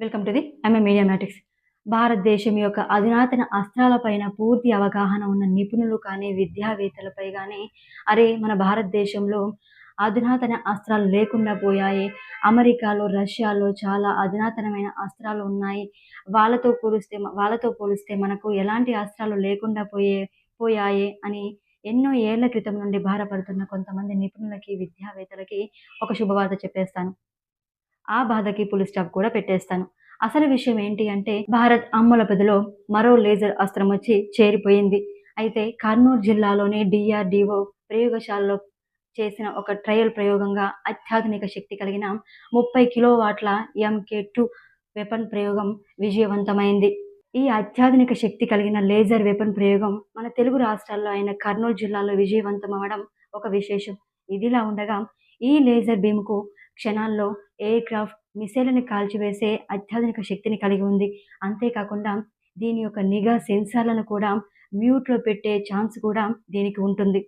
Welcome to the MA mediamatics భారతదేశం యొక్క అధునాతన అస్త్రాలపైన పూర్తి అవగాహన ఉన్న నిపుణులు కానీ విద్యావేత్తలపై కానీ అరే మన భారతదేశంలో అధునాతన అస్త్రాలు లేకుండా పోయాయి. అమెరికాలో రష్యాలో చాలా అధునాతనమైన అస్త్రాలు ఉన్నాయి. వాళ్ళతో పోలిస్తే వాళ్ళతో పోలిస్తే మనకు ఎలాంటి అస్త్రాలు లేకుండా పోయే పోయాయి అని ఎన్నో ఏళ్ళ క్రితం నుండి బాధపడుతున్న కొంతమంది నిపుణులకి విద్యావేత్తలకి ఒక శుభవార్త చెప్పేస్తాను. ఆ బాధకి పులి స్టాప్ కూడా పెట్టేస్తాను. అసలు విషయం ఏంటి అంటే భారత్ అమ్మల పెదలో మరో లేజర్ అస్త్రం వచ్చి చేరిపోయింది. అయితే కర్నూలు జిల్లాలోని డిఆర్డిఓ ప్రయోగశాలలో చేసిన ఒక ట్రయల్ ప్రయోగంగా అత్యాధునిక శక్తి కలిగిన ముప్పై కిలోవాట్ల ఎంకే టూ వెపన్ ప్రయోగం విజయవంతమైంది. ఈ అత్యాధునిక శక్తి కలిగిన లేజర్ వెపన్ ప్రయోగం మన తెలుగు రాష్ట్రాల్లో అయిన కర్నూలు జిల్లాలో విజయవంతం అవ్వడం ఒక విశేషం. ఇదిలా ఉండగా ఈ లేజర్ బీమ్కు క్షణాల్లో ఎయిర్ క్రాఫ్ట్ మిసైల్ని కాల్చివేసే అత్యాధునిక శక్తిని కలిగి ఉంది. అంతేకాకుండా దీని యొక్క నిఘా సెన్సార్లను కూడా మ్యూట్లో పెట్టే ఛాన్స్ కూడా దీనికి ఉంటుంది.